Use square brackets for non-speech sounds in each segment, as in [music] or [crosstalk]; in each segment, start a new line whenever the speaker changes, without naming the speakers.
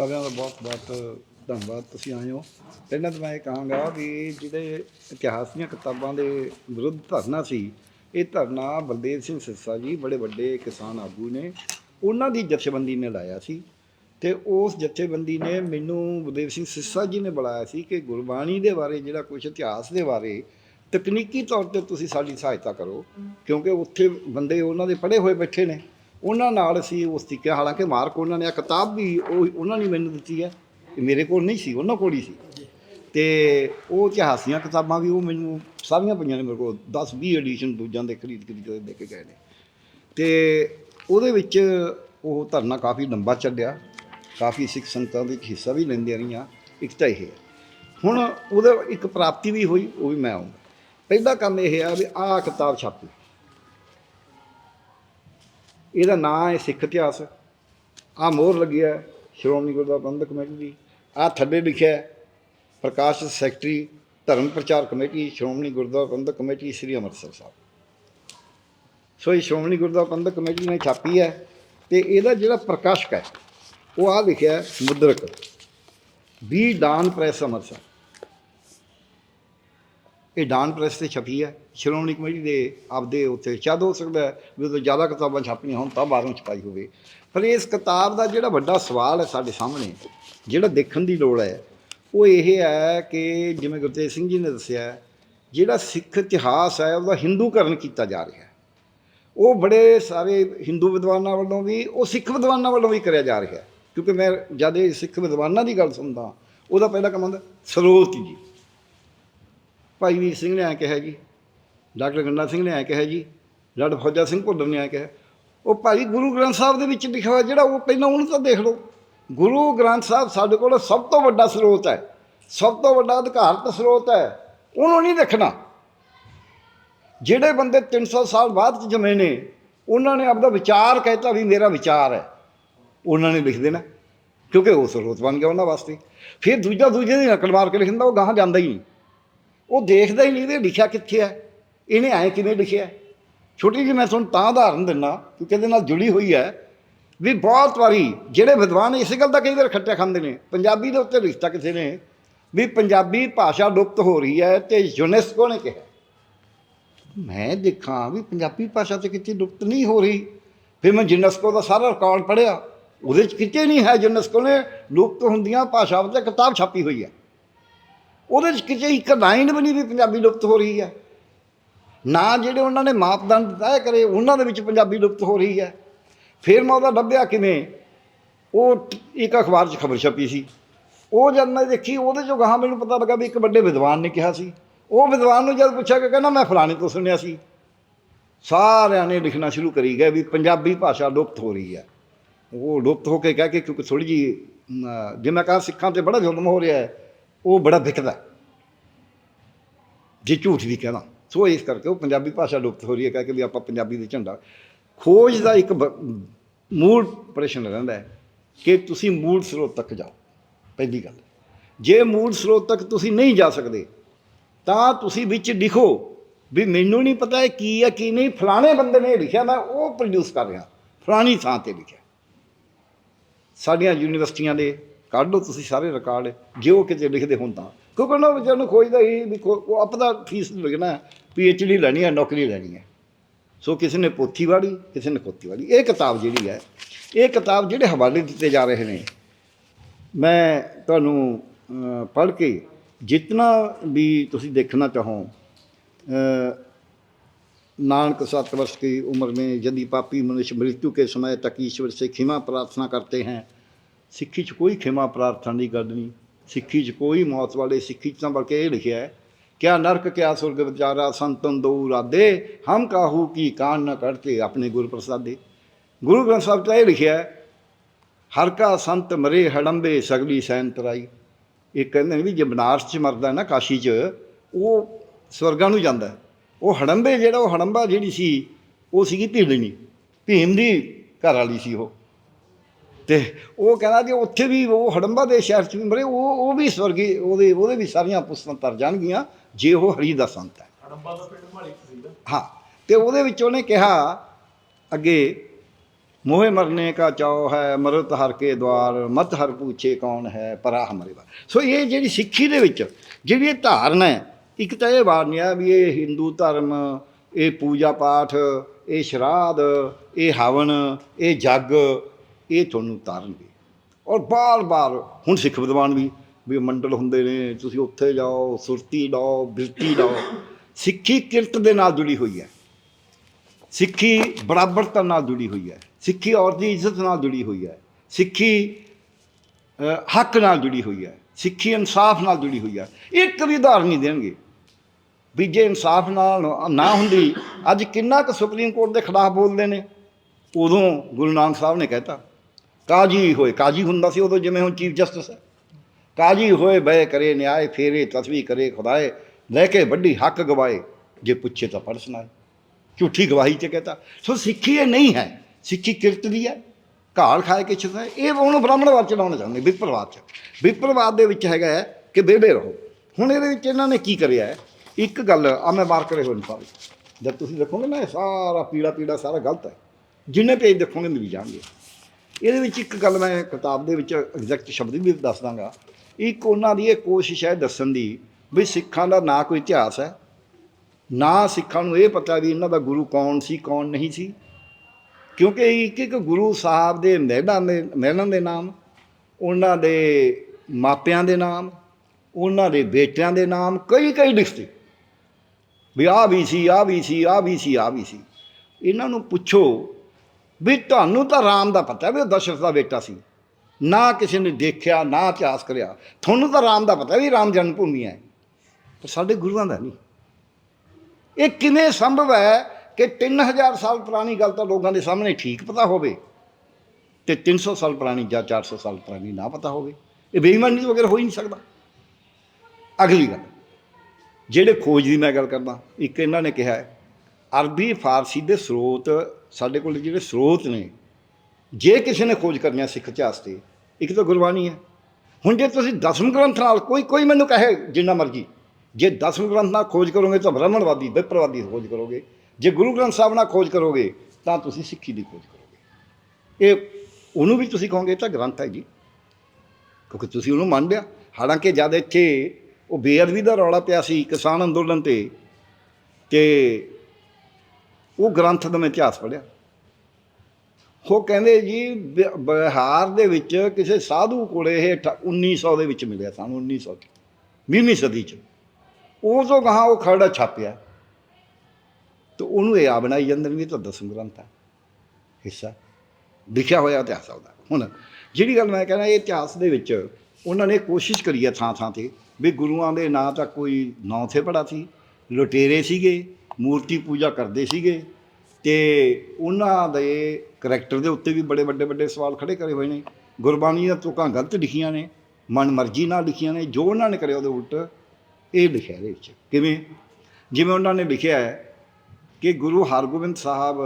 ਸਾਰਿਆਂ ਦਾ ਬਹੁਤ ਬਹੁਤ ਧੰਨਵਾਦ, ਤੁਸੀਂ ਆਏ ਹੋ। ਇਹਨਾਂ ਤੋਂ ਮੈਂ ਇਹ ਕਹਾਂਗਾ ਵੀ ਜਿਹੜੇ ਇਤਿਹਾਸ ਦੀਆਂ ਕਿਤਾਬਾਂ ਦੇ ਵਿਰੁੱਧ ਧਰਨਾ ਸੀ, ਇਹ ਧਰਨਾ ਬਲਦੇਵ ਸਿੰਘ ਸਿਰਸਾ ਜੀ ਬੜੇ ਵੱਡੇ ਕਿਸਾਨ ਆਗੂ ਨੇ, ਉਹਨਾਂ ਦੀ ਜਥੇਬੰਦੀ ਨੇ ਲਾਇਆ ਸੀ। ਤੇ ਉਸ ਜਥੇਬੰਦੀ ਨੇ ਮੈਨੂੰ ਬਲਦੇਵ ਸਿੰਘ ਸਿਰਸਾ ਜੀ ਨੇ ਬੁਲਾਇਆ ਸੀ ਕਿ ਗੁਰਬਾਣੀ ਦੇ ਬਾਰੇ, ਜਿਹੜਾ ਕੁਝ ਇਤਿਹਾਸ ਦੇ ਬਾਰੇ ਤਕਨੀਕੀ ਤੌਰ ਤੇ ਤੁਸੀਂ ਸਾਡੀ ਸਹਾਇਤਾ ਕਰੋ, ਕਿਉਂਕਿ ਉੱਥੇ ਬੰਦੇ ਉਹਨਾਂ ਦੇ ਪੜ੍ਹੇ ਹੋਏ ਬੈਠੇ ਨੇ। ਉਹਨਾਂ ਨਾਲ ਅਸੀਂ ਉਸ ਤਰੀਕੇ ਹਾਲਾਂਕਿ ਮਾਰਕ ਉਹਨਾਂ ਨੇ ਆ ਕਿਤਾਬ ਵੀ ਉਹ ਉਹਨਾਂ ਨੇ ਮੈਨੂੰ ਦਿੱਤੀ ਹੈ, ਇਹ ਮੇਰੇ ਕੋਲ ਨਹੀਂ ਸੀ, ਉਹਨਾਂ ਕੋਲ ਹੀ ਸੀ। ਤੇ ਉਹ ਇਤਿਹਾਸੀਆਂ ਕਿਤਾਬਾਂ ਵੀ ਉਹ ਮੈਨੂੰ ਸਾਰੀਆਂ ਪਈਆਂ ਨੇ ਮੇਰੇ ਕੋਲ 10 20 ਐਡੀਸ਼ਨ ਦੂਜਾਂ ਦੇ ਖਰੀਦ ਖਰੀਦ ਕੇ ਦੇ ਕੇ ਗਏ ਨੇ। ਤੇ ਉਹਦੇ ਵਿੱਚ ਉਹ ਧਰਨਾ ਕਾਫੀ ਲੰਬਾ ਚੱਲਿਆ, ਕਾਫੀ ਸਿੱਖ ਸੰਗਤਾਂ ਦੇ ਵਿੱਚ ਹਿੱਸਾ ਵੀ ਲੈਂਦੀਆਂ ਰਹੀਆਂ, ਇੱਕ ਤਾਂ ਇਹ ਹੈ। ਹੁਣ ਉਹਦਾ ਇੱਕ ਪ੍ਰਾਪਤੀ ਵੀ ਹੋਈ, ਉਹ ਵੀ ਮੈਂ ਆਉਂਗਾ ਪਹਿਲਾ ਕੰਮ ਇਹ ਆ ਵੀ ਆਹ ਕਿਤਾਬ ਛਾਪੀ। ਇਹਦਾ ਨਾਂ ਹੈ ਸਿੱਖ ਇਤਿਹਾਸ। ਆਹ ਮੋਹਰ ਲੱਗਿਆ ਸ਼੍ਰੋਮਣੀ ਗੁਰਦੁਆਰਾ ਪ੍ਰਬੰਧਕ ਕਮੇਟੀ ਦੀ। ਆਹ ਥੱਲੇ ਲਿਖਿਆ ਪ੍ਰਕਾਸ਼ secretary, Dharam Parchar committee, Shiromani Gurdwara Parbandhak committee, Sri Amritsar Sahib. So ਇਹ ਸ਼੍ਰੋਮਣੀ ਗੁਰਦੁਆਰਾ ਪ੍ਰਬੰਧਕ ਕਮੇਟੀ ਨੇ ਛਾਪੀ ਹੈ ਤੇ ਇਹਦਾ ਜਿਹੜਾ ਪ੍ਰਕਾਸ਼ਕ ਹੈ, ਉਹ ਆ ਲਿਖਿਆ ਹੈ, ਮੁਦਰਕ। B Dawn press Amritsar. ਇਹ ਡਾਨ ਪ੍ਰੈਸ ਤੇ ਛਪੀ ਹੈ। ਸ਼੍ਰੋਮਣੀ ਕਮੇਟੀ ਦੇ ਆਪਦੇ ਉੱਤੇ ਚਾਦ ਹੋ ਸਕਦਾ ਹੈ ਵੀ ਉਦੋਂ ਜ਼ਿਆਦਾ ਕਿਤਾਬਾਂ ਛਾਪਣੀਆਂ ਹੋਣ ਤਾਂ ਬਾਹਰੋਂ ਛਪਾਈ ਹੋਵੇ। ਪਰ ਇਸ ਕਿਤਾਬ ਦਾ ਜਿਹੜਾ ਵੱਡਾ ਸਵਾਲ ਹੈ ਸਾਡੇ ਸਾਹਮਣੇ, ਜਿਹੜਾ ਦੇਖਣ ਦੀ ਲੋੜ ਹੈ, ਉਹ ਇਹ ਹੈ ਕਿ ਜਿਵੇਂ ਗੁਰਤੇਜ ਸਿੰਘ ਜੀ ਨੇ ਦੱਸਿਆ, ਜਿਹੜਾ ਸਿੱਖ ਇਤਿਹਾਸ ਹੈ, ਉਹਦਾ ਹਿੰਦੂਕਰਨ ਕੀਤਾ ਜਾ ਰਿਹਾ ਹੈ। ਉਹ ਬੜੇ ਸਾਰੇ ਹਿੰਦੂ ਵਿਦਵਾਨਾਂ ਵੱਲੋਂ ਵੀ, ਉਹ ਸਿੱਖ ਵਿਦਵਾਨਾਂ ਵੱਲੋਂ ਵੀ ਕਰਿਆ ਜਾ ਰਿਹਾ ਕਿਉਂਕਿ ਮੈਂ ਜਦ ਇਹ ਸਿੱਖ ਵਿਦਵਾਨਾਂ ਦੀ ਗੱਲ ਸੁਣਦਾ ਉਹਦਾ ਪਹਿਲਾ ਕੰਮ ਹੁੰਦਾ ਸਰੋਤ ਜੀ। ਭਾਈ ਵੀਰ ਸਿੰਘ ਨੇ ਐਂ ਕਿਹਾ ਜੀ, ਡਾਕਟਰ ਗੰਡਾ ਸਿੰਘ ਨੇ ਐਂ ਕਿਹਾ ਜੀ, ਡਾਕਟਰ ਫੌਜਾ ਸਿੰਘ ਭੁੱਲਰ ਨੇ ਐਂ ਕਿਹਾ। ਉਹ ਭਾਈ ਗੁਰੂ ਗ੍ਰੰਥ ਸਾਹਿਬ ਦੇ ਵਿੱਚ ਲਿਖਿਆ ਹੋਇਆ ਜਿਹੜਾ ਉਹ ਪਹਿਲਾਂ ਉਹਨੂੰ ਤਾਂ ਦੇਖ ਲਓ। ਗੁਰੂ ਗ੍ਰੰਥ ਸਾਹਿਬ ਸਾਡੇ ਕੋਲ ਸਭ ਤੋਂ ਵੱਡਾ ਸਰੋਤ ਹੈ, ਸਭ ਤੋਂ ਵੱਡਾ ਅਧਿਕਾਰਤ ਸਰੋਤ ਹੈ, ਉਹਨੂੰ ਨਹੀਂ ਦੇਖਣਾ। ਜਿਹੜੇ ਬੰਦੇ 300 ਸਾਲ ਬਾਅਦ ਚ ਜੰਮੇ ਨੇ, ਉਹਨਾਂ ਨੇ ਆਪਦਾ ਵਿਚਾਰ ਕਹਿਤਾ ਵੀ ਮੇਰਾ ਵਿਚਾਰ ਹੈ, ਉਹਨਾਂ ਨੇ ਲਿਖ ਦੇਣਾ, ਕਿਉਂਕਿ ਉਹ ਸਰੋਤ ਬਣ ਗਿਆ ਉਹਨਾਂ ਵਾਸਤੇ। ਫਿਰ ਦੂਜਾ ਦੂਜੇ ਦੀ ਨਕਲ ਮਾਰ ਕੇ ਲਿਖਦਾ, ਉਹ ਗਾਹਾਂ ਜਾਂਦਾ ਹੀ ਨਹੀਂ। ਉਹ ਦੇਖਦਾ ਹੀ ਨਹੀਂ ਇਹਦੇ ਲਿਖਿਆ ਕਿੱਥੇ ਹੈ। ਇਹਨੇ ਐ ਕਿਵੇਂ ਲਿਖਿਆ ਛੋਟੀ ਜਿਹੀ ਮੈਂ ਤੁਹਾਨੂੰ ਤਾਂ ਉਦਾਹਰਨ ਦਿੰਦਾ ਕਿਉਂਕਿ ਇਹਦੇ ਨਾਲ ਜੁੜੀ ਹੋਈ ਹੈ ਵੀ ਬਹੁਤ ਵਾਰੀ ਜਿਹੜੇ ਵਿਦਵਾਨ ਇਸ ਗੱਲ ਦਾ ਕਈ ਵਾਰ ਖੱਟਿਆ ਖਾਂਦੇ ਨੇ, ਪੰਜਾਬੀ ਦੇ ਉੱਤੇ ਰਿਸ਼ਤਾ ਕਿਸੇ ਨੇ, ਵੀ ਪੰਜਾਬੀ ਭਾਸ਼ਾ ਲੁਪਤ ਹੋ ਰਹੀ ਹੈ ਤੇ ਯੂਨੈਸਕੋ ਨੇ ਕਿਹਾ। ਮੈਂ ਦੇਖਾਂ ਵੀ ਪੰਜਾਬੀ ਭਾਸ਼ਾ ਤੇ ਕਿਤੇ ਲੁਪਤ ਨਹੀਂ ਹੋ ਰਹੀ। ਫਿਰ ਮੈਂ ਯੂਨੈਸਕੋ ਦਾ ਸਾਰਾ ਰਿਕਾਰਡ ਪੜ੍ਹਿਆ। ਉਹਦੇ ਚ ਕਿਤੇ ਨਹੀਂ ਹੈ ਯੂਨੈਸਕੋ ਨੇ ਲੁਪਤ ਹੁੰਦੀਆਂ ਭਾਸ਼ਾਵਾਂ ਤੇ ਕਿਤਾਬ ਛਾਪੀ ਹੋਈ ਹੈ। ਉਹਦੇ ਚ ਕਿਤੇ ਇੱਕ ਲਾਈਨ ਵੀ ਨਹੀਂ ਵੀ ਪੰਜਾਬੀ ਲੁਪਤ ਹੋ ਰਹੀ ਹੈ। ਨਾ ਜਿਹੜੇ ਉਹਨਾਂ ਨੇ ਮਾਪਦੰਡ ਤੈਅ ਕਰੇ, ਉਹਨਾਂ ਦੇ ਵਿੱਚ ਪੰਜਾਬੀ ਲੁਪਤ ਹੋ ਰਹੀ ਹੈ। ਫਿਰ ਮੈਂ ਉਹਦਾ ਲੱਭਿਆ ਕਿਵੇਂ? ਉਹ ਇੱਕ ਅਖਬਾਰ 'ਚ ਖਬਰ ਛਪੀ ਸੀ। ਉਹ ਜਦ ਮੈਂ ਦੇਖੀ, ਉਹਦੇ ਚੋਂ ਗਾਹਾਂ ਮੈਨੂੰ ਪਤਾ ਲੱਗਾ ਵੀ ਇੱਕ ਵੱਡੇ ਵਿਦਵਾਨ ਨੇ ਕਿਹਾ ਸੀ। ਉਹ ਵਿਦਵਾਨ ਨੂੰ ਜਦ ਪੁੱਛਿਆ ਕਿ ਕਹਿੰਦਾ, ਮੈਂ ਫਲਾਣੇ ਤੋਂ ਸੁਣਿਆ ਸੀ। ਸਾਰਿਆਂ ਨੇ ਲਿਖਣਾ ਸ਼ੁਰੂ ਕਰੀ ਗਏ ਵੀ ਪੰਜਾਬੀ ਭਾਸ਼ਾ ਲੁਪਤ ਹੋ ਰਹੀ ਹੈ। ਉਹ ਲੁਪਤ ਹੋ ਕੇ ਕਹਿ ਕੇ, ਕਿਉਂਕਿ ਥੋੜੀ ਜੀ ਜਿਵੇਂ ਕਹਾਂ ਸਿੱਖਾਂ ਤੇ ਬੜਾ ਜ਼ੁਲਮ ਹੋ ਰਿਹਾ ਹੈ ਉਹ ਬੜਾ ਵਿਕਦਾ। ਜੇ ਝੂਠ ਵੀ ਕਹਿਣਾ। ਸੋ ਇਸ ਕਰਕੇ ਉਹ ਪੰਜਾਬੀ ਭਾਸ਼ਾ ਲੁਪਤ ਹੋ ਰਹੀ ਹੈ, ਕਹਿ ਕੇ ਵੀ ਆਪਾਂ ਪੰਜਾਬੀ ਦੇ ਝੰਡਾ। ਖੋਜ ਦਾ ਇੱਕ ਮੂਲ ਪ੍ਰਸ਼ਨ ਰਹਿੰਦਾ ਹੈ ਕਿ ਤੁਸੀਂ ਮੂਲ ਸਰੋਤ ਤੱਕ ਜਾਓ। ਪਹਿਲੀ ਗੱਲ। ਜੇ ਮੂਲ ਸਰੋਤ ਤੱਕ ਤੁਸੀਂ ਨਹੀਂ ਜਾ ਸਕਦੇ, ਤਾਂ ਤੁਸੀਂ ਵਿੱਚ ਲਿਖੋ ਵੀ ਮੈਨੂੰ ਨਹੀਂ ਪਤਾ ਇਹ ਕੀ ਹੈ, ਕੀ ਨਹੀਂ। ਫਲਾਣੇ ਬੰਦੇ ਨੇ ਲਿਖਿਆ, ਮੈਂ ਉਹ ਪ੍ਰੋਡਿਊਸ ਕਰ ਰਿਹਾ। ਫਲਾਣੀ ਥਾਂ ਤੇ ਲਿਖਿਆ। ਸਾਡੀਆਂ ਯੂਨੀਵਰਸਿਟੀਆਂ ਦੇ ਕੱਢ ਲਓ ਤੁਸੀਂ ਸਾਰੇ ਰਿਕਾਰਡ ਜੇ ਉਹ ਕਿਤੇ ਲਿਖਦੇ ਹੋਣ ਤਾਂ ਕਿਉਂਕਿ ਉਹਨਾਂ ਵਿਚਾਰ ਨੂੰ ਖੋਜਦਾ ਹੀ ਵੀ ਖੋ- ਉਹ ਆਪਦਾ ਫੀਸ ਲੱਗਣਾ ਪੀ ਡੀ ਲੈਣੀ ਹੈ ਨੌਕਰੀ ਲੈਣੀ ਹੈ ਸੋ ਕਿਸੇ ਨੇ ਪੋਥੀ ਵਾੜੀ ਕਿਸੇ ਨੇ ਖੋਤੀ ਵਾੜੀ ਇਹ ਕਿਤਾਬ ਜਿਹੜੀ ਹੈ ਇਹ ਕਿਤਾਬ ਜਿਹੜੇ ਹਵਾਲੇ ਦਿੱਤੇ ਜਾ ਰਹੇ ਨੇ ਮੈਂ ਤੁਹਾਨੂੰ ਪੜ੍ਹ ਕੇ ਜਿੰਨਾ ਵੀ ਤੁਸੀਂ ਦੇਖਣਾ ਚਾਹੋ अ, नानक सात वर्ष की उम्र में यदि पापी मनुष्य मृत्यु के समय तक ईश्वर से क्षमा प्रार्थना करते हैं ਸਿੱਖੀ 'ਚ ਕੋਈ ਖਿਮਾ ਪ੍ਰਾਰਥਨਾ ਦੀ ਗੱਲ ਨਹੀਂ ਸਿੱਖੀ 'ਚ ਕੋਈ ਮੌਤ ਵਾਲੇ ਸਿੱਖੀ 'ਚ ਤਾਂ ਬਲਕਿ ਇਹ ਲਿਖਿਆ ਹੈ, ਕਿਆ ਨਰਕ, ਕਿਆ ਸੁਰਗ ਵਿਚਾਰਾ ਸੰਤਨ ਦੋ ਰਾਦੇ, ਹਮ ਕਾਹੂ ਕੀ ਕਾਨ ਨ ਕਰਤੇ ਆਪਣੇ ਗੁਰ ਪ੍ਰਸਾਦੇ। ਗੁਰੂ ਗ੍ਰੰਥ ਸਾਹਿਬ 'ਚ ਤਾਂ ਇਹ ਲਿਖਿਆ ਹੈ, ਹਰ ਕਾ ਸੰਤ ਮਰੇ ਹੜੰਬੇ ਸਗਲੀ ਸੈਨ ਤਰਾਈ। ਇਹ ਕਹਿੰਦੇ ਨੇ ਵੀ ਜੇ ਬਨਾਰਸ 'ਚ ਮਰਦਾ ਨਾ ਕਾਸ਼ੀ 'ਚ, ਉਹ ਸਵਰਗਾਂ ਨੂੰ ਜਾਂਦਾ ਉਹ ਹੜੰਬੇ ਜਿਹੜਾ, ਉਹ ਹੜੰਬਾ ਜਿਹੜੀ ਸੀ, ਉਹ ਸੀਗੀ ਭੀਲਣੀ ਭੀਮ ਦੀ ਘਰ ਵਾਲੀ ਸੀ ਉਹ। ਤੇ ਉਹ ਕਹਿੰਦਾ ਕਿ ਉੱਥੇ ਵੀ ਉਹ ਹੜੰਬਾ ਦੇ ਸ਼ਹਿਰ ਚ ਵੀ ਮਰੇ ਉਹ ਉਹ ਵੀ ਸਵਰਗੀ ਉਹਦੇ ਉਹਦੇ ਵੀ ਸਾਰੀਆਂ ਪੁਸਤਾਂ ਤਰ ਜਾਣਗੀਆਂ ਜੇ ਉਹ ਹਰੀ ਦਾ ਸੰਤ ਹੈ। ਹਾਂ ਤੇ ਉਹਦੇ ਵਿੱਚ ਉਹਨੇ ਕਿਹਾ ਅੱਗੇ ਮੋਹੇ ਮਰਨੇ ਕਾ ਚਾਉ ਹੈ ਮਰਤ ਹਰ ਕੇ ਦਵਾਰ ਮਤ ਹਰ ਪੁੱਛੇ ਕੌਣ ਹੈ ਪਰਾ ਹਮਾਰੇ ਬਾ ਸੋ ਇਹ ਜਿਹੜੀ ਸਿੱਖੀ ਦੇ ਵਿੱਚ ਜਿਹੜੀ ਇਹ ਧਾਰਨਾ ਹੈ ਇੱਕ ਤਾਂ ਇਹ ਵਾਰਨਿਆ ਵੀ ਇਹ ਹਿੰਦੂ ਧਰਮ ਇਹ ਪੂਜਾ ਪਾਠ ਇਹ ਸ਼ਰਾਧ ਇਹ ਹਵਨ ਇਹ ਜੱਗ ਇਹ ਤੁਹਾਨੂੰ ਉਤਾਰਨਗੇ। ਔਰ ਬਾਰ-ਬਾਰ, ਹੁਣ ਸਿੱਖ ਵਿਦਵਾਨ ਵੀ ਵੀ ਮੰਡਲ ਹੁੰਦੇ ਨੇ, ਤੁਸੀਂ ਉੱਥੇ ਜਾਓ, ਸੁਰਤੀ ਲਾਓ, ਬਿਰਤੀ ਲਾਓ। ਸਿੱਖੀ ਕਿਰਤ ਦੇ ਨਾਲ ਜੁੜੀ ਹੋਈ ਹੈ। ਸਿੱਖੀ ਬਰਾਬਰਤਾ ਨਾਲ ਜੁੜੀ ਹੋਈ ਹੈ। ਸਿੱਖੀ ਔਰਤ ਦੀ ਇੱਜ਼ਤ ਨਾਲ ਜੁੜੀ ਹੋਈ ਹੈ। ਸਿੱਖੀ ਹੱਕ ਨਾਲ ਜੁੜੀ ਹੋਈ ਹੈ। ਸਿੱਖੀ ਇਨਸਾਫ ਨਾਲ ਜੁੜੀ ਹੋਈ ਹੈ। ਇੱਕ ਵੀ ਉਦਾਹਰਨ ਨਹੀਂ ਦੇਣਗੇ। ਵੀ ਜੇ ਇਨਸਾਫ ਨਾਲ ਨਾ ਹੁੰਦੀ, ਅੱਜ ਕਿੰਨਾ ਕੁ ਸੁਪਰੀਮ ਕੋਰਟ ਦੇ ਖਿਲਾਫ ਬੋਲਦੇ ਨੇ? ਉਦੋਂ ਗੁਰੂ ਨਾਨਕ ਸਾਹਿਬ ਨੇ ਕਹਿਤਾ ਕਾਜੀ ਹੋਏ, ਕਾਜੀ ਹੁੰਦਾ ਸੀ ਉਦੋਂ ਜਿਵੇਂ ਹੁਣ ਚੀਫ ਜਸਟਿਸ ਹੈ। ਕਾਜੀ ਹੋਏ ਬੈ ਕਰੇ ਨਿਆਏ, ਫੇਰੇ ਤਸਵੀ ਕਰੇ, ਖੁਦਾਏ, ਲੈ ਕੇ ਵੱਡੀ ਹੱਕ ਗਵਾਏ, ਜੇ ਪੁੱਛੇ ਤਾਂ ਪੜ੍ਹ ਸੁਣਾਏ ਝੂਠੀ ਗਵਾਹੀ ਚ ਕਹਤਾ। ਸੋ ਸਿੱਖੀ ਇਹ ਨਹੀਂ ਹੈ। ਸਿੱਖੀ ਕਿਰਤ ਦੀ ਹੈ। ਘਾਲ ਖਾਏ ਕੇ ਛਦਾ ਇਹ ਉਹਨੂੰ ਬ੍ਰਾਹਮਣਵਾਦ ਚ ਲਾਉਣਾ ਚਾਹੁੰਦੇ, ਵਿਪਰਵਾਦ ਚ। ਵਿਪਰਵਾਦ ਦੇ ਵਿੱਚ ਹੈਗਾ ਹੈ ਕਿ ਬੇਬੇ ਰਹੋ। ਹੁਣ ਇਹਦੇ ਵਿੱਚ ਇਹਨਾਂ ਨੇ ਕੀ ਕਰਿਆ ਹੈ? ਇੱਕ ਗੱਲ ਆ ਮੈਂ ਮਾਰ ਕਰੇ ਹੋਏ ਨੇ ਸਾਰੇ। ਜਦ ਤੁਸੀਂ ਦੇਖੋਗੇ ਨਾ, ਇਹ ਸਾਰਾ ਪੀੜਾ ਪੀੜਾ ਸਾਰਾ ਗਲਤ ਹੈ। ਜਿੰਨੇ ਪੇਜ ਦੇਖੋਗੇ ਮਿਲ ਜਾਣਗੇ। ਇਹਦੇ ਵਿੱਚ ਇੱਕ ਗੱਲ ਮੈਂ ਕਿਤਾਬ ਦੇ ਵਿੱਚ ਐਗਜ਼ੈਕਟ ਸ਼ਬਦ ਵੀ ਦੱਸ ਦਾਂਗਾ। ਇੱਕ ਉਹਨਾਂ ਦੀ ਇਹ ਕੋਸ਼ਿਸ਼ ਹੈ ਦੱਸਣ ਦੀ ਵੀ ਸਿੱਖਾਂ ਦਾ ਨਾ ਕੋਈ ਇਤਿਹਾਸ ਹੈ, ਨਾ ਸਿੱਖਾਂ ਨੂੰ ਇਹ ਪਤਾ ਵੀ ਇਹਨਾਂ ਦਾ ਗੁਰੂ ਕੌਣ ਸੀ, ਕੌਣ ਨਹੀਂ ਸੀ। ਕਿਉਂਕਿ ਇੱਕ ਇੱਕ ਗੁਰੂ ਸਾਹਿਬ ਦੇ ਮਹਿਲਾਂ ਦੇ ਮਹਿਲਾਂ ਦੇ ਨਾਮ, ਉਹਨਾਂ ਦੇ ਮਾਪਿਆਂ ਦੇ ਨਾਮ, ਉਹਨਾਂ ਦੇ ਬੇਟਿਆਂ ਦੇ ਨਾਮ ਕਈ ਕਈ ਲਿਖਤੇ ਵੀ ਆ ਵੀ ਸੀ ਆ ਵੀ ਸੀ ਆ ਵੀ ਸੀ ਆ ਵੀ ਸੀ। ਇਹਨਾਂ ਨੂੰ ਪੁੱਛੋ ਵੀ ਤੁਹਾਨੂੰ ਤਾਂ ਰਾਮ ਦਾ ਪਤਾ ਵੀ ਉਹ ਦਸ਼ਰਥ ਦਾ ਬੇਟਾ ਸੀ। ਨਾ ਕਿਸੇ ਨੇ ਦੇਖਿਆ, ਨਾ ਇਤਿਹਾਸ ਕਰਿਆ। ਤੁਹਾਨੂੰ ਤਾਂ ਰਾਮ ਦਾ ਪਤਾ ਵੀ ਰਾਮ ਜਨਮ ਭੂਮੀ ਹੈ। ਪਰ ਸਾਡੇ ਗੁਰੂਆਂ ਦਾ ਨਹੀਂ। ਇਹ ਕਿਵੇਂ ਸੰਭਵ ਹੈ ਕਿ 3000 ਸਾਲ ਪੁਰਾਣੀ ਗੱਲ ਤਾਂ ਲੋਕਾਂ ਦੇ ਸਾਹਮਣੇ ਠੀਕ ਪਤਾ ਹੋਵੇ ਤੇ 300 ਸਾਲ ਪੁਰਾਣੀ ਜਾਂ 400 ਸਾਲ ਪੁਰਾਣੀ ਨਾ ਪਤਾ ਹੋਵੇ? ਇਹ ਬੇਈਮਾਨੀ ਵਗੈਰਾ ਹੋ ਹੀ ਨਹੀਂ ਸਕਦਾ। ਅਗਲੀ ਗੱਲ, ਜਿਹੜੇ ਖੋਜ ਦੀ ਮੈਂ ਗੱਲ ਕਰਦਾ, ਇੱਕ ਇਹਨਾਂ ਨੇ ਕਿਹਾ ਹੈ ਅਰਬੀ ਫਾਰਸੀ ਦੇ ਸਰੋਤ ਸਾਡੇ ਕੋਲ ਜਿਹੜੇ ਸਰੋਤ ਨੇ, ਜੇ ਕਿਸੇ ਨੇ ਖੋਜ ਕਰਨੀ ਹੈ ਸਿੱਖ ਇਤਿਹਾਸ ਤੇ, ਇੱਕ ਤਾਂ ਗੁਰਬਾਣੀ ਹੈ। ਹੁਣ ਜੇ ਤੁਸੀਂ ਦਸਮ ਗ੍ਰੰਥ ਨਾਲ ਕੋਈ ਕੋਈ ਮੈਨੂੰ ਕਹੇ ਜਿੰਨਾ ਮਰਜ਼ੀ, ਜੇ ਦਸਮ ਗ੍ਰੰਥ ਨਾਲ ਖੋਜ ਕਰੋਗੇ ਤਾਂ ਬ੍ਰਾਹਮਣਵਾਦੀ, ਵਿਪਰਵਾਦੀ ਖੋਜ ਕਰੋਗੇ। ਜੇ ਗੁਰੂ ਗ੍ਰੰਥ ਸਾਹਿਬ ਨਾਲ ਖੋਜ ਕਰੋਗੇ ਤਾਂ ਤੁਸੀਂ ਸਿੱਖੀ ਦੀ ਖੋਜ ਕਰੋਗੇ। ਇਹ ਉਹਨੂੰ ਵੀ ਤੁਸੀਂ ਕਹੋਗੇ, ਇਹ ਤਾਂ ਗ੍ਰੰਥ ਹੈ ਜੀ। ਕਿਉਂਕਿ ਤੁਸੀਂ ਉਹਨੂੰ ਮੰਨ ਲਿਆ ਹਾਲਾਂਕਿ ਜਦ ਇੱਥੇ ਉਹ ਬੇਅਦਬੀ ਦਾ ਰੌਲਾ ਪਿਆ ਸੀ ਕਿਸਾਨ ਅੰਦੋਲਨ ਤੇ ਤੇ ਉਹ ਗ੍ਰੰਥ ਦਾ ਮੈਂ ਇਤਿਹਾਸ ਪੜ੍ਹਿਆ। ਉਹ ਕਹਿੰਦੇ ਜੀ ਬਿ- ਬਿਹਾਰ ਦੇ ਵਿੱਚ ਕਿਸੇ ਸਾਧੂ ਕੋਲੇ ਇਹ ਅਠ- 1900 ਦੇ ਵਿੱਚ ਮਿਲਿਆ ਸਾਨੂੰ 1900 ਚ 20ਵੀਂ ਸਦੀ ਚ। ਉਹ ਤੋਂ ਗਾਹਾਂ ਉਹ ਖਰੜਾ ਛਾਪਿਆ। ਤੇ ਉਹਨੂੰ ਇਹ ਆ ਬਣਾਈ ਜਾਂਦੇ ਨੇ ਤਾਂ ਦਸਮ ਗ੍ਰੰਥ ਆ, ਹਿੱਸਾ। ਲਿਖਿਆ ਹੋਇਆ ਇਤਿਹਾਸ ਉਹਦਾ। ਹੁਣ ਜਿਹੜੀ ਗੱਲ ਮੈਂ ਕਹਿੰਦਾ ਇਹ ਇਤਿਹਾਸ ਦੇ ਵਿੱਚ ਉਹਨਾਂ ਨੇ ਕੋਸ਼ਿਸ਼ ਕਰੀ ਹੈ ਥਾਂ ਥਾਂ ਤੇ ਵੀ ਗੁਰੂਆਂ ਦੇ ਨਾਂ ਤਾਂ ਕੋਈ ਨਾਂ ਥੇ ਪੜਾ ਸੀ, ਲੁਟੇਰੇ ਸੀਗੇ। ਮੂਰਤੀ ਪੂਜਾ ਕਰਦੇ ਸੀਗੇ ਤੇ ਉਹਨਾਂ ਦੇ ਕਰੈਕਟਰ ਦੇ ਉੱਤੇ ਵੀ ਬੜੇ ਵੱਡੇ ਵੱਡੇ ਸਵਾਲ ਖੜੇ ਕਰੇ ਹੋਏ ਨੇ। ਗੁਰਬਾਣੀ ਦੀਆਂ ਤੁਕਾਂ ਗਲਤ ਲਿਖੀਆਂ ਨੇ, ਮਨ ਮਰਜ਼ੀ ਨਾਲ ਲਿਖੀਆਂ ਨੇ, ਜੋ ਉਹਨਾਂ ਨੇ ਕਰਿਆ ਉਹਦੇ ਉਲਟ ਇਹ ਲਿਖਿਆ ਇਹਦੇ ਵਿੱਚ। ਕਿਵੇਂ? ਜਿਵੇਂ ਉਹਨਾਂ ਨੇ ਲਿਖਿਆ ਹੈ ਕਿ ਗੁਰੂ ਹਰਗੋਬਿੰਦ ਸਾਹਿਬ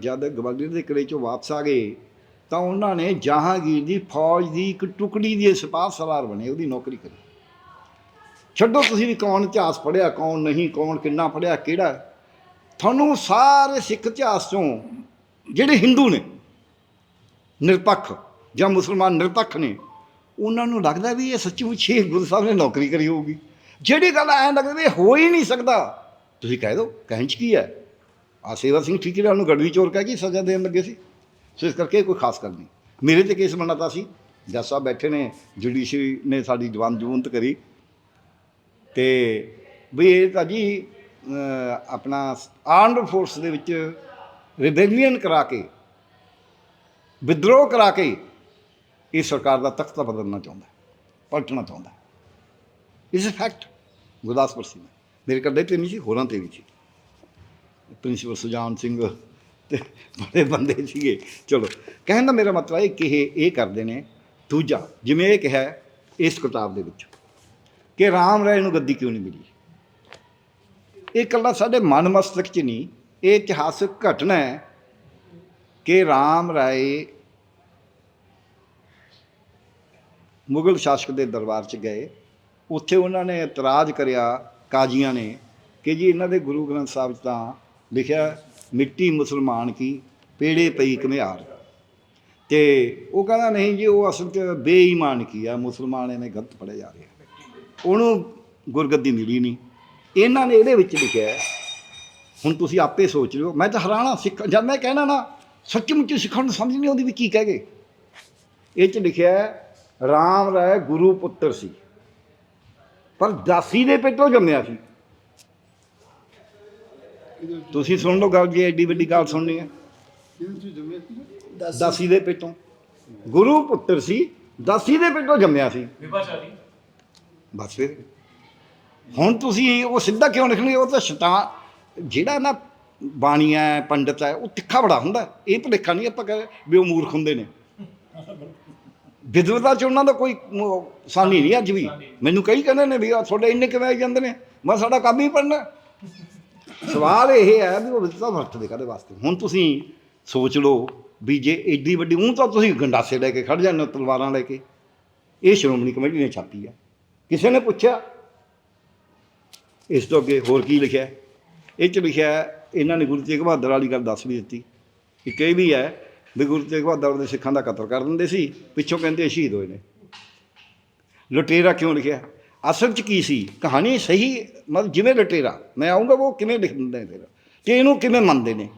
ਜਦ ਗਵਾਲੀਅਰ ਦੇ ਕਿਲੇ ਚੋਂ ਵਾਪਸ ਆ ਗਏ ਤਾਂ ਉਹਨਾਂ ਨੇ ਜਹਾਂਗੀਰ ਦੀ ਫੌਜ ਦੀ ਇੱਕ ਟੁਕੜੀ ਦੀ ਸਿਪਾਹ ਸਲਾਰ ਬਣੇ, ਉਹਦੀ ਨੌਕਰੀ ਕਰੀ। ਛੱਡੋ ਤੁਸੀਂ ਵੀ ਕੌਣ ਇਤਿਹਾਸ ਪੜ੍ਹਿਆ, ਕੌਣ ਨਹੀਂ, ਕੌਣ ਕਿੰਨਾ ਪੜ੍ਹਿਆ, ਕਿਹੜਾ ਤੁਹਾਨੂੰ ਸਾਰੇ ਸਿੱਖ ਇਤਿਹਾਸ ਚੋਂ ਜਿਹੜੇ ਹਿੰਦੂ ਨੇ, ਨਿਰਪੱਖ ਜਾਂ ਮੁਸਲਮਾਨ ਨਿਰਪੱਖ ਨੇ, ਉਹਨਾਂ ਨੂੰ ਲੱਗਦਾ ਵੀ ਇਹ ਸੱਚੀ ਮੁੱਚੀ ਗੁਰੂ ਸਾਹਿਬ ਨੇ ਨੌਕਰੀ ਕਰੀ ਹੋਊਗੀ। ਜਿਹੜੀ ਗੱਲ ਐਂ ਲੱਗਦਾ ਵੀ ਹੋ ਹੀ ਨਹੀਂ ਸਕਦਾ, ਤੁਸੀਂ ਕਹਿ ਦਿਓ, ਕਹਿਣ 'ਚ ਕੀ ਹੈ? ਆ ਸੇਵਾ ਸਿੰਘ ਠੀਕਰੀਵਾਲ ਨੂੰ ਗੜਵੀ ਚੋਰ ਕਹਿ ਕੇ ਸਜ਼ਾ ਦੇਣ ਲੱਗੇ ਸੀ। ਸੋ ਇਸ ਕਰਕੇ ਕੋਈ ਖਾਸ ਗੱਲ ਨਹੀਂ। ਮੇਰੇ ਤੇ ਕੇਸ ਬਣਾਤਾ ਸੀ। ਜੱਜ ਸਾਹਿਬ ਬੈਠੇ ਨੇ, ਜੁਡੀਸ਼ਰੀ ਨੇ ਸਾਡੀ ਜਵਾਨ ਜੂਨਤ ਕਰੀ। ਤੇ ਵੀ ਇਹ ਤਾਂ ਜੀ ਆਪਣਾ ਆਰਮਡ ਫੋਰਸ ਦੇ ਵਿੱਚ ਰਿਬੇਲੀਅਨ ਕਰਾ ਕੇ ਵਿਦਰੋਹ ਕਰਾ ਕੇ ਇਹ ਸਰਕਾਰ ਦਾ ਤਖਤਾ ਬਦਲਣਾ ਚਾਹੁੰਦਾ ਪਲਟਣਾ ਚਾਹੁੰਦਾ ਇਸ ਫੈਕਟ ਗੁਰਦਾਸਪੁਰ ਸੀ ਮੇਰੇ ਕੱਢੇ ਤੇ ਨਹੀਂ ਸੀ, ਹੋਰਾਂ ਤੇ ਵੀ ਸੀ। ਪ੍ਰਿੰਸੀਪਲ ਸੁਜਾਨ ਸਿੰਘ ਤੇ ਬੜੇ ਬੰਦੇ ਸੀਗੇ। ਚਲੋ, ਕਹਿਣ ਦਾ ਮੇਰਾ ਮਤਲਬ ਹੈ ਕਿ ਇਹ ਇਹ ਕਰਦੇ ਨੇ। ਦੂਜਾ, ਜਿਵੇਂ ਇਹ ਕਿਹਾ ਇਸ ਕਿਤਾਬ ਦੇ ਵਿੱਚ ਕਿ ਰਾਮ ਰਾਏ ਨੂੰ ਗੱਦੀ ਕਿਉਂ ਨਹੀਂ ਮਿਲੀ? ਇਹ ਇਕੱਲਾ ਸਾਡੇ ਮਨ ਮਸਤਕ 'ਚ ਨਹੀਂ, ਇਹ ਇਤਿਹਾਸਕ ਘਟਨਾ ਹੈ ਕਿ ਰਾਮ ਰਾਏ ਮੁਗਲ ਸ਼ਾਸਕ ਦੇ ਦਰਬਾਰ 'ਚ ਗਏ। ਉੱਥੇ ਉਹਨਾਂ ਨੇ ਇਤਰਾਜ਼ ਕਰਿਆ ਕਾਜ਼ੀਆਂ ਨੇ ਕਿ ਜੀ ਇਹਨਾਂ ਦੇ ਗੁਰੂ ਗ੍ਰੰਥ ਸਾਹਿਬ 'ਚ ਤਾਂ ਲਿਖਿਆ ਮਿੱਟੀ ਮੁਸਲਮਾਨ ਕੀ, ਪੇੜੇ ਪਈ ਘਮਿਆਰ। ਤੇ ਉਹ ਕਹਿੰਦਾ ਨਹੀਂ ਜੀ, ਉਹ ਅਸਲ 'ਚ ਬੇਈਮਾਨ ਕੀ ਆ, ਮੁਸਲਮਾਨ ਇਹਨੇ ਗਲਤ ਪੜਿਆ ਜਾ ਰਿਹਾ। ਉਹਨੂੰ ਗੁਰਗੱਦੀ ਮਿਲੀ ਨਹੀਂ। ਇਹਨਾਂ ਨੇ ਇਹਦੇ ਵਿੱਚ ਲਿਖਿਆ ਹੈ, ਹੁਣ ਤੁਸੀਂ ਆਪੇ ਸੋਚ ਲਿਓ। ਮੈਂ ਤਾਂ ਹੈਰਾਨਾ ਸਿੱਖ ਜਦ ਮੈਂ ਕਹਿਣਾ ਨਾ ਸੱਚਮੁੱਚ ਸਿੱਖਣ ਨੂੰ ਸਮਝ ਨਹੀਂ ਆਉਂਦੀ ਵੀ ਕੀ ਕਹਿ ਗਏ। ਇਹ ਚ ਲਿਖਿਆ ਹੈ, ਰਾਮ ਰਾਏ ਗੁਰੂ ਪੁੱਤਰ ਸੀ। ਪਰ ਦਾਸੀ ਦੇ ਪੇਟੋਂ ਜੰਮਿਆ ਸੀ। ਤੁਸੀਂ ਸੁਣ ਲਓ ਗੱਲ ਜੀ ਐਡੀ ਵੱਡੀ ਗੱਲ ਸੁਣਨੀ ਹੈ। ਦਾਸੀ। ਦੇ ਪੇਟੋਂ। ਗੁਰੂ ਪੁੱਤਰ ਸੀ ਦਾਸੀ ਦੇ ਪੇਟੋਂ ਜੰਮਿਆ ਸੀ।
ਵਿਭਾਚਾਰੀ
ਬਸ ਫਿਰ। ਹੁਣ ਤੁਸੀਂ ਉਹ ਸਿੱਧਾ ਕਿਉਂ ਲਿਖਣਗੇ? ਉਹ ਤਾਂ ਸ਼ੈਤਾਨ, ਜਿਹੜਾ ਨਾ ਬਾਣੀ ਹੈ, ਪੰਡਤ ਹੈ, ਉਹ ਤਿੱਖਾ ਬੜਾ ਹੁੰਦਾ। ਇਹ ਭੁਲੇਖਾ ਨਹੀਂ ਆਪਾਂ ਕਹੇ ਵੀ ਉਹ ਮੂਰਖ ਹੁੰਦੇ ਨੇ। ਵਿਦਵਤਾ ਚ ਉਹਨਾਂ ਦਾ ਕੋਈ ਮ- ਸਾਨੀ ਨਹੀਂ ਅੱਜ ਵੀ। ਮੈਨੂੰ ਕਈ ਕਹਿੰਦੇ ਨੇ ਵੀ ਆਹ ਤੁਹਾਡੇ ਇੰਨੇ ਕਿਵੇਂ ਆਈ ਜਾਂਦੇ ਨੇ? ਮੈਂ ਸਾਡਾ ਕੰਮ ਹੀ ਪੜਨਾ ਸਵਾਲ ਇਹ ਹੈ ਵੀ ਉਹ ਵਿਦਵਤਾ ਵਰਤਦੇ ਕਾਹਦੇ ਵਾਸਤੇ? ਹੁਣ ਤੁਸੀਂ ਸੋਚ ਲਓ ਵੀ ਜੇ ਏਡੀ ਵੱਡੀ ਉਹ ਤਾਂ ਤੁਸੀਂ ਗੰਡਾਸੇ ਲੈ ਕੇ ਖੜ ਜਾਂਦੇ ਹੋ, ਤਲਵਾਰਾਂ ਲੈ ਕੇ। ਇਹ ਸ਼੍ਰੋਮਣੀ ਕਮੇਟੀ ਨੇ ਛਾਪੀ ਹੈ ਕਿਸੇ ਨੇ ਪੁੱਛਿਆ? ਇਸ ਤੋਂ ਅੱਗੇ ਹੋਰ ਕੀ ਲਿਖਿਆ ਇਹ ਚ ਲਿਖਿਆ ਇਹਨਾਂ ਨੇ ਗੁਰੂ ਤੇਗ ਬਹਾਦਰ ਵਾਲੀ ਗੱਲ ਦੱਸ ਵੀ ਦਿੱਤੀ ਇੱਕ ਇਹ ਵੀ ਹੈ ਵੀ ਗੁਰੂ ਤੇਗ ਬਹਾਦਰ ਦੇ ਸਿੱਖਾਂ ਦਾ ਕਤਲ ਕਰ ਦਿੰਦੇ ਸੀ, ਪਿੱਛੋਂ ਕਹਿੰਦੇ ਸ਼ਹੀਦ ਹੋਏ ਨੇ। ਲੁਟੇਰਾ ਕਿਉਂ ਲਿਖਿਆ? ਅਸਲ ਚ ਕੀ ਸੀ? ਕਹਾਣੀ ਸਹੀ, ਮਤਲਬ ਜਿਵੇਂ ਲੁਟੇਰਾ, ਮੈਂ ਆਉਂਗਾ ਉਹ ਕਿਵੇਂ ਲਿਖ ਦਿੰਦੇ ਨੇ ਫਿਰ ਕਿ ਇਹਨੂੰ ਕਿਵੇਂ ਮੰਨਦੇ ਨੇ?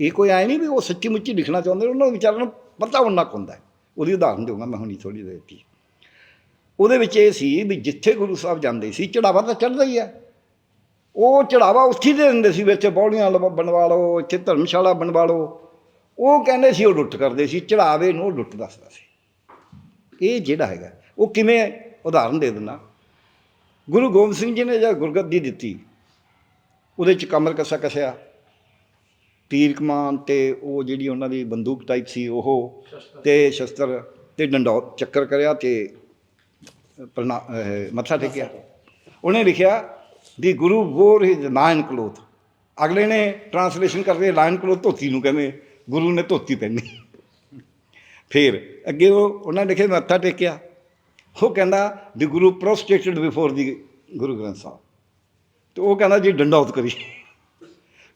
ਇਹ ਕੋਈ ਆਏ ਨਹੀਂ ਵੀ ਉਹ ਸੱਚੀ ਮੁੱਚੀ ਲਿਖਣਾ ਚਾਹੁੰਦੇ ਉਹਨਾਂ ਨੂੰ ਵਿਚਾਰਿਆਂ ਨੂੰ ਪਤਾ ਉਹਨਾਂ ਕੁ ਹੁੰਦਾ ਉਹਦੀ ਉਦਾਹਰਨ ਦੇਵਾਂਗਾ ਮੈਂ ਹੁਣੀ ਥੋੜੀ ਦੇਰ ਦੀ ਉਹਦੇ ਵਿੱਚ ਇਹ ਸੀ ਵੀ ਜਿੱਥੇ ਗੁਰੂ ਸਾਹਿਬ ਜਾਂਦੇ ਸੀ, ਚੜਾਵਾ ਤਾਂ ਚੜ੍ਹਦਾ ਹੀ ਹੈ। ਉਹ ਚੜਾਵਾ ਉੱਥੇ ਦੇ ਦਿੰਦੇ ਸੀ ਵਿੱਚ ਬੌੜੀਆਂ ਲਵਾ- ਬਣਵਾ ਲਓ ਇੱਥੇ ਧਰਮਸ਼ਾਲਾ ਬਣਵਾ ਲਓ। ਉਹ ਕਹਿੰਦੇ ਸੀ ਉਹ ਲੁੱਟ ਕਰਦੇ ਸੀ ਚੜਾਵੇ ਨੂੰ ਲੁੱਟ ਦੱਸਦਾ ਸੀ। ਇਹ ਜਿਹੜਾ ਹੈਗਾ ਉਹ ਕਿਵੇਂ ਉਦਾਹਰਨ ਦੇ ਦਿੰਦਾ। ਗੁਰੂ ਗੋਬਿੰਦ ਸਿੰਘ ਜੀ ਨੇ ਜਦ ਗੁਰਗੱਦੀ ਦਿੱਤੀ ਉਹਦੇ ਚ ਕਮਰ ਕਸਾ ਕਸਿਆ। ਤੀਰ ਕਮਾਨ ਤੇ ਉਹ ਜਿਹੜੀ ਉਹਨਾਂ ਦੀ ਬੰਦੂਕ ਟਾਈਪ ਸੀ ਉਹ ਤੇ ਸ਼ਸਤਰ ਤੇ ਡੰਡਾ ਚੱਕਰ ਕਰਿਆ ਤੇ ਮੱਥਾ ਟੇਕਿਆ। ਉਹਨੇ ਲਿਖਿਆ ਦੀ ਗੁਰੂ ਗੋਰ ਹਿਜ ਲਾਇਨ ਕਲੋਥ। ਅਗਲੇ ਨੇ ਟਰਾਂਸਲੇਸ਼ਨ ਕਰਦੇ ਲਾਇਨ ਕਲੋਥ ਧੋਤੀ ਨੂੰ ਕਹਿੰਦੇ, ਗੁਰੂ ਨੇ ਧੋਤੀ ਪਹਿਨੀ। ਫਿਰ ਅੱਗੇ ਉਹ ਉਹਨਾਂ ਨੇ ਲਿਖਿਆ ਮੱਥਾ ਟੇਕਿਆ। ਉਹ ਕਹਿੰਦਾ ਦੀ ਗੁਰੂ ਪ੍ਰੋਸਟੇਟਡ ਬਿਫੋਰ ਦੀ ਗੁਰੂ ਗ੍ਰੰਥ ਸਾਹਿਬ ਤੇ ਉਹ ਕਹਿੰਦਾ, ਜੀ ਡੰਡੌਤ ਕਰੀ।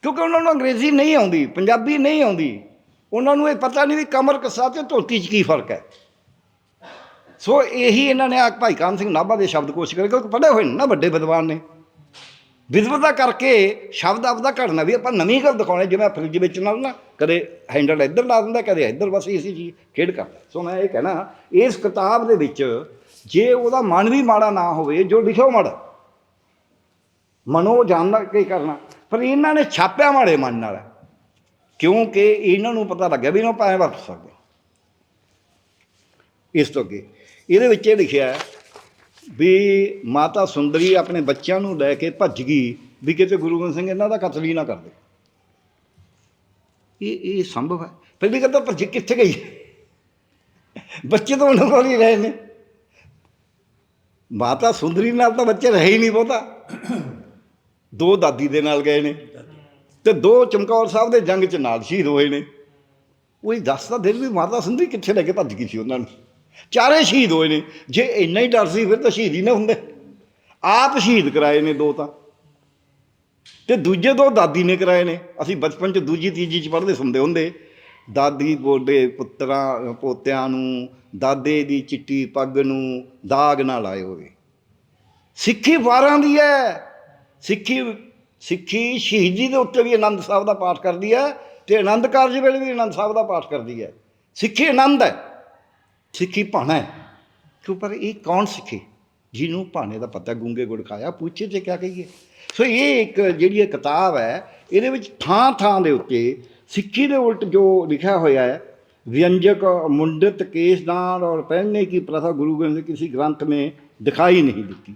ਕਿਉਂਕਿ ਉਹਨਾਂ ਨੂੰ ਅੰਗਰੇਜ਼ੀ ਨਹੀਂ ਆਉਂਦੀ, ਪੰਜਾਬੀ ਨਹੀਂ ਆਉਂਦੀ। ਉਹਨਾਂ ਨੂੰ ਇਹ ਪਤਾ ਨਹੀਂ ਵੀ ਕਮਰ ਕਸਾ ਤੇ ਧੋਤੀ 'ਚ ਕੀ ਫ਼ਰਕ ਹੈ। ਸੋ ਇਹੀ ਇਹਨਾਂ ਨੇ ਆ ਭਾਈ ਕਾਨ ਸਿੰਘ ਨਾਭਾ ਦੇ ਸ਼ਬਦ ਕੋਸ਼ ਕਰੇ? ਕਿਉਂਕਿ ਪੜ੍ਹੇ ਹੋਏ ਨੇ ਨਾ ਵੱਡੇ ਵਿਦਵਾਨ ਨੇ। ਵਿਦਵਤਾ ਕਰਕੇ ਸ਼ਬਦ ਆਪਦਾ ਘੜਨਾ ਵੀ, ਆਪਾਂ ਨਵੀਂ ਗੱਲ ਦਿਖਾਉਣੇ ਜਿਵੇਂ ਫ੍ਰਿਜ ਵਿੱਚ ਨਾਲ ਨਾ ਕਦੇ ਹੈਂਡਲ ਇੱਧਰ ਲਾ ਦਿੰਦਾ, ਕਦੇ ਇੱਧਰ, ਬਸ ਇਸੇ ਚੀਜ਼, ਖੇਡ ਕਰਦਾ ਸੋ ਮੈਂ ਇਹ ਕਹਿਣਾ, ਇਸ ਕਿਤਾਬ ਦੇ ਵਿੱਚ ਜੇ ਉਹਦਾ ਮਨ ਵੀ ਮਾੜਾ ਨਾ ਹੋਵੇ, ਜੋ ਲਿਖਿਓ ਮਾੜਾ। ਮਨੋ ਜਾਣਦਾ ਕੀ ਕਰਨਾ? ਪਰ ਇਹਨਾਂ ਨੇ ਛਾਪਿਆ ਮਾੜੇ ਮਨ ਨਾਲ। ਕਿਉਂਕਿ ਇਹਨਾਂ ਨੂੰ ਪਤਾ ਲੱਗਿਆ ਵੀ ਇਹਨਾਂ ਭਾਵੇਂ ਵਰਤ ਸਕਦੇ ਇਸ ਤੋਂ ਅੱਗੇ। ਇਹਦੇ ਵਿੱਚ ਇਹ ਲਿਖਿਆ ਹੈ ਵੀ ਮਾਤਾ ਸੁੰਦਰੀ ਆਪਣੇ ਬੱਚਿਆਂ ਨੂੰ ਲੈ ਕੇ ਭੱਜ ਗਈ ਵੀ ਕਿਤੇ ਗੁਰੂ ਗੋਬਿੰਦ ਸਿੰਘ ਇਹਨਾਂ ਦਾ ਕਤਲ ਹੀ ਨਾ ਕਰਦੇ ਇਹ ਇਹ ਸੰਭਵ ਹੈ। ਪਹਿਲੀ ਗੱਲ ਤਾਂ ਭੱਜ ਕਿੱਥੇ ਗਈ? ਬੱਚੇ ਤਾਂ ਉਹਨਾਂ ਕੋਲ ਹੀ ਰਹੇ ਨੇ। ਮਾਤਾ ਸੁੰਦਰੀ ਨਾਲ ਤਾਂ ਬੱਚੇ ਰਹੇ ਹੀ ਨਹੀਂ ਬਹੁਤਾ। ਦੋ ਦਾਦੀ ਦੇ ਨਾਲ ਗਏ ਨੇ ਤੇ ਦੋ ਚਮਕੌਰ ਸਾਹਿਬ ਦੇ ਜੰਗ 'ਚ ਨਾਲ ਸ਼ਹੀਦ ਹੋਏ ਨੇ। ਉਹ ਹੀ ਦੱਸਦਾ ਦਿਲ ਵੀ ਮਾਤਾ ਸੁੰਦਰੀ ਕਿੱਥੇ ਲੈ ਕੇ ਭੱਜ ਗਈ ਸੀ ਉਹਨਾਂ ਨੂੰ? ਚਾਰੇ ਸ਼ਹੀਦ ਹੋਏ ਨੇ। ਜੇ ਇੰਨਾ ਹੀ ਡਰ ਸੀ, ਫਿਰ ਤਾਂ ਸ਼ਹੀਦ ਹੀ ਨਾ ਹੁੰਦੇ। ਆਪ ਸ਼ਹੀਦ ਕਰਾਏ ਨੇ ਦੋ ਤਾਂ। ਤੇ ਦੂਜੇ ਦੋ ਦਾਦੀ ਨੇ ਕਰਾਏ ਨੇ। ਅਸੀਂ ਬਚਪਨ 'ਚ ਦੂਜੀ, ਤੀਜੀ 'ਚ ਪੜ੍ਹਦੇ ਸੁਣਦੇ ਹੁੰਦੇ। ਦਾਦੀ ਗੋਡੇ ਪੁੱਤਰਾਂ, ਪੋਤਿਆਂ ਨੂੰ, ਦਾਦੇ ਦੀ ਚਿੱਟੀ ਪੱਗ ਨੂੰ ਦਾਗ ਨਾ ਲਾਏ ਹੋਵੇ। ਸਿੱਖੀ ਵਾਰਾਂ ਦੀ ਹੈ ਸਿੱਖੀ ਸਿੱਖੀ ਸ਼ਹੀਦੀ ਦੇ ਉੱਤੇ ਵੀ ਆਨੰਦ ਸਾਹਿਬ ਦਾ ਪਾਠ ਕਰਦੀ ਹੈ ਤੇ ਆਨੰਦ ਕਾਰਜ ਵੇਲੇ ਵੀ ਆਨੰਦ ਸਾਹਿਬ ਦਾ ਪਾਠ ਕਰਦੀ ਹੈ ਸਿੱਖੀ ਆਨੰਦ ਹੈ ਸਿੱਖੀ ਭਾਣਾ ਹੈ। ਕਿ ਪਰ ਇਹ ਕੌਣ ਸਿੱਖੇ? ਜਿਹਨੂੰ ਭਾਣੇ ਦਾ ਪਤਾ ਗੁੰਗੇ ਗੁੜ ਖਾਇਆ, ਪੁੱਛੇ ਤੇ ਕਿਆ ਕਹੀਏ? ਸੋ ਇਹ ਇੱਕ ਜਿਹੜੀ ਇਹ ਕਿਤਾਬ ਹੈ, ਇਹਦੇ ਵਿੱਚ ਥਾਂ ਥਾਂ ਦੇ ਉੱਤੇ ਸਿੱਖੀ ਦੇ ਉਲਟ ਜੋ ਲਿਖਿਆ ਹੋਇਆ ਹੈ, ਵਿਅੰਜਕ ਮੁੰਡਿਤ ਕੇਸਦਾਨ ਔਰ ਪਹਿਨਣੇ ਕੀ ਪ੍ਰਥਾ ਗੁਰੂ ਗ੍ਰੰਥ ਕਿਸੇ ਗ੍ਰੰਥ ਮੇ ਦਿਖਾਈ ਨਹੀਂ ਦਿੱਤੀ।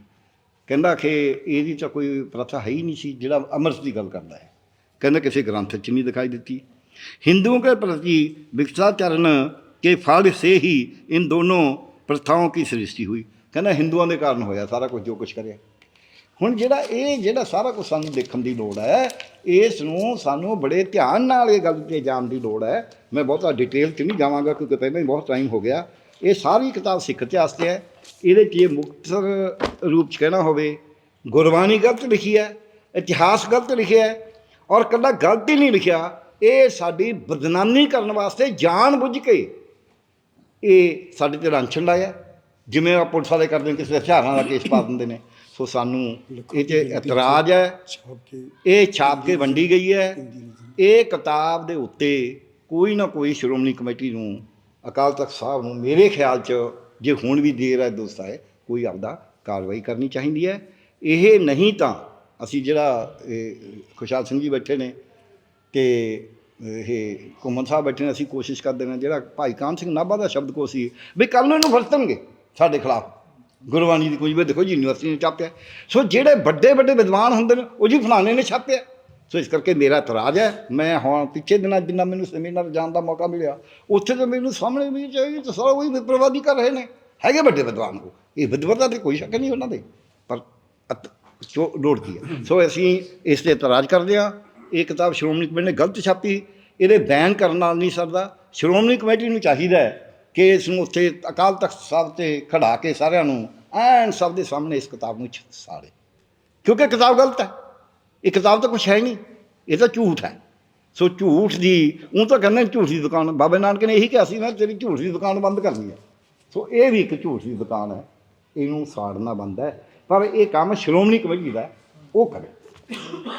ਕਹਿੰਦਾ ਕਿ ਇਹਦੀ ਤਾਂ ਕੋਈ ਪ੍ਰਥਾ ਹੈ ਹੀ ਨਹੀਂ ਸੀ, ਜਿਹੜਾ ਅਮਰਸ ਦੀ ਗੱਲ ਕਰਦਾ ਹੈ। ਕਹਿੰਦਾ ਕਿਸੇ ਗ੍ਰੰਥ 'ਚ ਨਹੀਂ ਦਿਖਾਈ ਦਿੱਤੀ। ਹਿੰਦੂਆਂ ਦੇ ਪ੍ਰਤੀ ਵਿਕਸਾਚਰਨ के फल से ही इन दोनों प्रथाओं की सृष्टि हुई ਕਹਿੰਦਾ ਹਿੰਦੂਆਂ ਦੇ ਕਾਰਨ ਹੋਇਆ ਸਾਰਾ ਕੁਝ ਜੋ ਕੁਝ ਕਰਿਆ ਹੁਣ ਜਿਹੜਾ ਇਹ ਜਿਹੜਾ ਸਾਰਾ ਕੁਝ ਸਾਨੂੰ ਦੇਖਣ ਦੀ ਲੋੜ ਹੈ ਇਸ ਨੂੰ ਸਾਨੂੰ ਬੜੇ ਧਿਆਨ ਨਾਲ ਇਹ ਗੱਲ ਤੇ ਜਾਣ ਦੀ ਲੋੜ ਹੈ ਮੈਂ ਬਹੁਤਾ ਡਿਟੇਲ 'ਚ ਨਹੀਂ ਜਾਵਾਂਗਾ ਕਿਉਂਕਿ ਪਹਿਲਾਂ ਹੀ ਬਹੁਤ ਟਾਈਮ ਹੋ ਗਿਆ ਇਹ ਸਾਰੀ ਕਿਤਾਬ ਸਿੱਖ ਇਤਿਹਾਸ ਤੇ ਹੈ ਇਹਦੇ 'ਚ ਇਹ ਮੁਕਤਸਰ ਰੂਪ 'ਚ ਕਹਿਣਾ ਹੋਵੇ ਗੁਰਬਾਣੀ ਗਲਤ ਲਿਖੀ ਹੈ ਇਤਿਹਾਸ ਗਲਤ ਲਿਖਿਆ ਹੈ ਔਰ ਕੱਲਾ ਗਲਤ ਹੀ ਨਹੀਂ ਲਿਖਿਆ ਇਹ ਸਾਡੀ ਬਦਨਾਮੀ ਕਰਨ ਵਾਸਤੇ ਜਾਣ ਬੁੱਝ ਕੇ ਇਹ ਸਾਡੇ ਤੇ ਲਾਂਛਨ ਲਾਇਆ ਜਿਵੇਂ ਆ ਪੁਲਿਸ ਵਾਲੇ ਕਰਦੇ ਨੇ ਕਿਸੇ ਦੇ ਹਥਿਆਰਾਂ ਦਾ ਕੇਸ ਪਾ [coughs] ਦਿੰਦੇ ਨੇ ਸੋ ਸਾਨੂੰ ਇਹ 'ਤੇ ਇਤਰਾਜ਼ ਹੈ। ਇਹ ਛਾਪ ਕੇ ਵੰਡੀ ਗਈ ਹੈ। ਇਹ ਕਿਤਾਬ ਦੇ ਉੱਤੇ ਕੋਈ ਨਾ ਕੋਈ ਸ਼੍ਰੋਮਣੀ ਕਮੇਟੀ ਨੂੰ ਅਕਾਲ ਤਖਤ ਸਾਹਿਬ ਨੂੰ ਮੇਰੇ ਖਿਆਲ 'ਚ ਜੇ ਹੁਣ ਵੀ ਦੇਰ ਹੈ ਦੋਸਤ ਹੈ ਕੋਈ ਆਪਦਾ ਕਾਰਵਾਈ ਕਰਨੀ ਚਾਹੀਦੀ ਹੈ। ਇਹ ਨਹੀਂ ਤਾਂ ਅਸੀਂ ਜਿਹੜਾ ਖੁਸ਼ਹਾਲ ਸਿੰਘ ਜੀ ਬੈਠੇ ਨੇ ਤੇ ਇਹ ਘੁੰਮਣ ਸਾਹਿਬ ਬੈਠੇ ਨੇ, ਅਸੀਂ ਕੋਸ਼ਿਸ਼ ਕਰਦੇ ਨੇ, ਜਿਹੜਾ ਭਾਈ ਕਾਨ ਸਿੰਘ ਨਾਭਾ ਦਾ ਸ਼ਬਦਕੋਸ਼ ਸੀ, ਵੀ ਕੱਲ ਨੂੰ ਇਹਨੂੰ ਵਰਤਣਗੇ ਸਾਡੇ ਖਿਲਾਫ। ਗੁਰਬਾਣੀ ਦੀ ਕੋਈ ਵੀ, ਦੇਖੋ ਜੀ, ਯੂਨੀਵਰਸਿਟੀ ਨੇ ਛਾਪਿਆ। ਸੋ ਜਿਹੜੇ ਵੱਡੇ ਵੱਡੇ ਵਿਦਵਾਨ ਹੁੰਦੇ ਨੇ, ਉਹ ਜੀ ਫਲਾਣੇ ਨੇ ਛਾਪਿਆ। ਸੋ ਇਸ ਕਰਕੇ ਮੇਰਾ ਇਤਰਾਜ਼ ਹੈ, ਮੈਂ ਹੁਣ ਪਿੱਛੇ ਦਿਨਾਂ ਜਿੰਨਾ ਮੈਨੂੰ ਸੈਮੀਨਾਰ ਜਾਣ ਦਾ ਮੌਕਾ ਮਿਲਿਆ, ਉੱਥੇ ਤਾਂ ਮੈਨੂੰ ਸਾਹਮਣੇ ਵੀ ਚਾਹੀਏ ਤਾਂ ਸਾਰਾ ਉਹੀ ਵਿਪਰਵਾਦੀ ਕਰ ਰਹੇ ਨੇ। ਹੈਗੇ ਵੱਡੇ ਵਿਦਵਾਨ ਉਹ। ਇਹ ਵਿਦਵਤਾ ਤੇ ਕੋਈ ਸ਼ੱਕ ਨਹੀਂ ਉਹਨਾਂ ਦੇ, ਪਰ ਅਤ- ਜੋ ਲੋੜਦੀ ਹੈ। ਸੋ ਅਸੀਂ ਇਸ ਤੇ ਇਤਰਾਜ਼ ਕਰਦੇ ਹਾਂ। ਇਹ ਕਿਤਾਬ ਸ਼੍ਰੋਮਣੀ ਕਮੇਟੀ ਨੇ ਗਲਤ ਛਾਪੀ, ਇਹਦੇ ਬੈਨ ਕਰਨ ਨਾਲ ਨਹੀਂ ਸਰਦਾ। ਸ਼੍ਰੋਮਣੀ ਕਮੇਟੀ ਨੂੰ ਚਾਹੀਦਾ ਹੈ ਕਿ ਇਸ ਨੂੰ ਉੱਥੇ ਅਕਾਲ ਤਖਤ ਸਾਹਿਬ ਤੇ ਖੜਾ ਕੇ ਸਾਰਿਆਂ ਨੂੰ ਐਨ ਸਭ ਦੇ ਸਾਹਮਣੇ ਇਸ ਕਿਤਾਬ ਨੂੰ ਛ- ਸਾੜੇ। ਕਿਉਂਕਿ ਕਿਤਾਬ ਗਲਤ ਹੈ। ਇਹ ਕਿਤਾਬ ਤਾਂ ਕੁਛ ਹੈ ਹੀ ਨਹੀਂ। ਇਹ ਤਾਂ ਝੂਠ ਹੈ। ਸੋ ਝੂਠ ਦੀ, ਉਹ ਤਾਂ ਕਹਿੰਦੇ ਝੂਠ ਦੀ ਦੁਕਾਨ, ਬਾਬੇ ਨਾਨਕ ਨੇ ਇਹੀ ਕਿਹਾ ਸੀ ਨਾ, ਤੇਰੀ ਝੂਠ ਦੀ ਦੁਕਾਨ ਬੰਦ ਕਰਨੀ ਹੈ। ਸੋ ਇਹ ਵੀ ਇੱਕ ਝੂਠ ਦੀ ਦੁਕਾਨ ਹੈ। ਇਹਨੂੰ ਸਾੜਨਾ ਬੰਦ ਹੈ। ਪਰ ਇਹ ਕੰਮ ਸ਼੍ਰੋਮਣੀ ਕਮੇਟੀ ਦਾ ਉਹ ਕਰੇ।